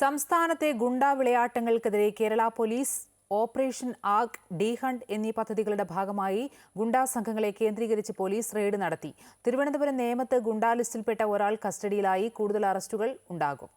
സംസ്ഥാനത്തെ ഗുണ്ടാ വിളയാട്ടങ്ങൾക്കെതിരെ Kerala police operation AAG D hunt എന്നീ പദ്ധതികളുടെ ഭാഗമായി ഗുണ്ടാ സംഘങ്ങളെ കേന്ദ്രീകരിച്ച് പോലീസ് റെയ്ഡ് നടത്തി. തിരുവനന്തപുരം നേമത്ത് ഗുണ്ടാ ലിസ്റ്റിൽപ്പെട്ട ഒരാൾ കസ്റ്റഡിയിലായി. കൂടുതൽ അറസ്റ്റുകൾ ഉണ്ടാകും.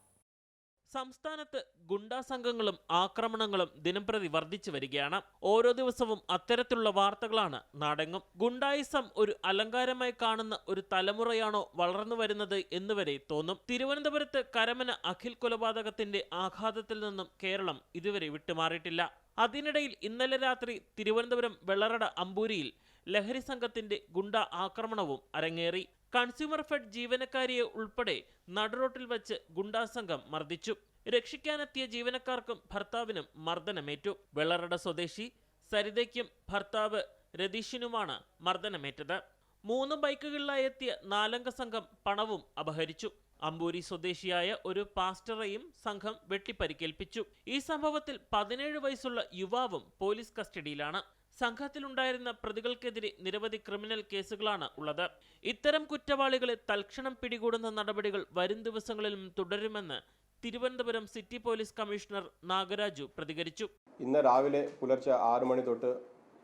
സംസ്ഥാനത്ത് ഗുണ്ടാ സംഘങ്ങളും ആക്രമണങ്ങളും ദിനംപ്രതി വർദ്ധിച്ചു വരികയാണ്. ഓരോ ദിവസവും അത്തരത്തിലുള്ള വാർത്തകളാണ് നാടെങ്ങും. ഗുണ്ടായിസം ഒരു അലങ്കാരമായി കാണുന്ന ഒരു തലമുറയാണോ വളർന്നു വരുന്നത് എന്നുവരെ തോന്നും. തിരുവനന്തപുരത്ത് കരമന അഖിൽ കൊലപാതകത്തിന്റെ ആഘാതത്തിൽ നിന്നും കേരളം ഇതുവരെ വിട്ടുമാറിയിട്ടില്ല. അതിനിടയിൽ ഇന്നലെ രാത്രി തിരുവനന്തപുരം വെള്ളറട അമ്പൂരിയിൽ ലഹരി സംഘത്തിന്റെ ഗുണ്ട ആക്രമണവും അരങ്ങേറി. കൺസ്യൂമർ ഫെഡ് ജീവനക്കാരിയെ ഉൾപ്പെടെ നടുറോട്ടിൽ വെച്ച് ഗുണ്ടാസംഘം മർദ്ദിച്ചു. രക്ഷിക്കാനെത്തിയ ജീവനക്കാർക്കും ഭർത്താവിനും മർദ്ദനമേറ്റു. വെള്ളറട സ്വദേശി സരിതയ്ക്കും ഭർത്താവ് രതീഷിനുമാണ് മർദ്ദനമേറ്റത്. മൂന്ന് ബൈക്കുകളിലായെത്തിയ നാലംഗ സംഘം പണവും അപഹരിച്ചു. അമ്പൂരി സ്വദേശിയായ ഒരു പാസ്റ്ററെയും സംഘം വെട്ടിപ്പരിക്കേൽപ്പിച്ചു. ഈ സംഭവത്തിൽ പതിനേഴ് വയസ്സുള്ള യുവാവും പോലീസ് കസ്റ്റഡിയിലാണ്. സംഘത്തിലുണ്ടായിരുന്ന പ്രതികൾക്കെതിരെ നിരവധി ക്രിമിനൽ കേസുകളാണ് ഉള്ളത്. ഇത്തരം കുറ്റവാളികളെ തൽക്ഷണം പിടികൂടുന്ന നടപടികൾ വരും ദിവസങ്ങളിലും തുടരുമെന്ന് Thiruvananthapuram city police commissioner Nagaraju പ്രതികരിച്ചു. ഇന്ന് രാവിലെ പുലർച്ചെ ആറു മണി തൊട്ട്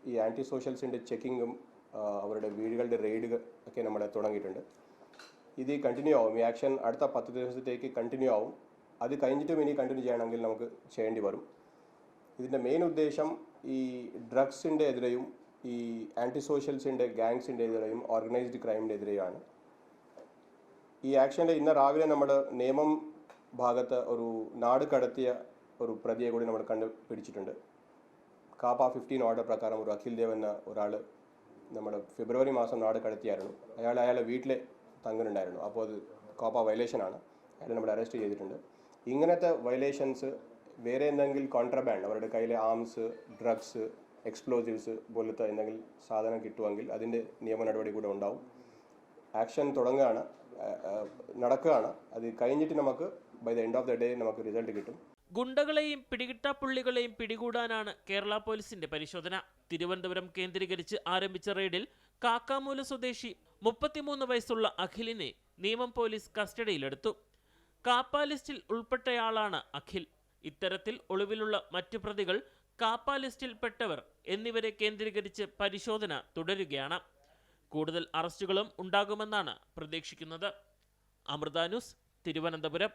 ഈ ആന്റി സോഷ്യൽസിന്റെ ചെക്കിങ്ങും അവരുടെ വീടുകളുടെ റെയ്ഡ് ഒക്കെ നമ്മൾ തുടങ്ങിയിട്ടുണ്ട്. ഇത് കണ്ടിന്യൂ ആവും. ഈ ആക്ഷൻ അടുത്ത പത്ത് ദിവസത്തേക്ക് കണ്ടിന്യൂ ആവും. അത് കഴിഞ്ഞിട്ടും ഇനി കണ്ടിന്യൂ ചെയ്യണമെങ്കിൽ നമുക്ക് ചെയ്യേണ്ടി വരും. ഇതിന്റെ മെയിൻ ഉദ്ദേശം ഈ ഡ്രഗ്സിന്റെ എതിരെയും ഈ ആന്റി സോഷ്യൽസിന്റെ ഗാങ്സിന്റെ എതിരെയും ഓർഗനൈസ്ഡ് ക്രൈമിന്റെ എതിരെയാണ് ഈ ആക്ഷന്റെ ഇന്ന് രാവിലെ നമ്മൾ നിയമം ഭാഗത്ത് ഒരു നാട് കടത്തിയ ഒരു പ്രതിയെ കൂടി നമ്മൾ കണ്ടു പിടിച്ചിട്ടുണ്ട് കാപ്പ ഫിഫ്റ്റീൻ ഓർഡർ പ്രകാരം ഒരു അഖിൽ ദേവ് എന്ന ഒരാൾ നമ്മൾ ഫെബ്രുവരി മാസം നാട് കടത്തിയായിരുന്നു. അയാൾ അയാളെ വീട്ടിൽ തങ്ങുന്നുണ്ടായിരുന്നു അപ്പോൾ അത് കോപ്പ വയലേഷനാണ് അയാൾ നമ്മൾ അറസ്റ്റ് ചെയ്തിട്ടുണ്ട്. ഇങ്ങനത്തെ വയലേഷൻസ് വേറെ എന്തെങ്കിലും കോൺട്രബാൻഡ് അവരുടെ കയ്യിലെ ആംസ് ഡ്രഗ്സ് എക്സ്പ്ലോസീവ്സ് പോലത്തെ എന്തെങ്കിലും സാധനം കിട്ടുമെങ്കിൽ അതിന്റെ നിയമ നടപടി കൂടെ ഉണ്ടാവും. ആക്ഷൻ തുടങ്ങുകയാണ്. നടക്കുകയാണ്. അത് കഴിഞ്ഞിട്ട് നമുക്ക് by the end of the day നമുക്ക് റിസൾട്ട് കിട്ടും. ഗുണ്ടകളെയും പിടികിട്ടാപ്പുള്ളികളെയും പിടികൂടാനാണ് കേരള പോലീസിന്റെ പരിശോധന. തിരുവനന്തപുരം കേന്ദ്രീകരിച്ച് ആരംഭിച്ച റെയ്ഡിൽ കാക്കാമൂല സ്വദേശി മുപ്പത്തിമൂന്ന് വയസ്സുള്ള അഖിലിനെ നിയമം പോലീസ് കസ്റ്റഡിയിലെടുത്തു. കാപ്പ ലിസ്റ്റിൽ ഉൾപ്പെട്ടയാളാണ് അഖിൽ. ഇത്തരത്തിൽ ഒളിവിലുള്ള മറ്റു പ്രതികൾ കാപ്പ ലിസ്റ്റിൽപ്പെട്ടവർ എന്നിവരെ കേന്ദ്രീകരിച്ച് പരിശോധന തുടരുകയാണ്. കൂടുതൽ അറസ്റ്റുകളും ഉണ്ടാകുമെന്നാണ് പ്രതീക്ഷിക്കുന്നത്. അമൃത ന്യൂസ് തിരുവനന്തപുരം.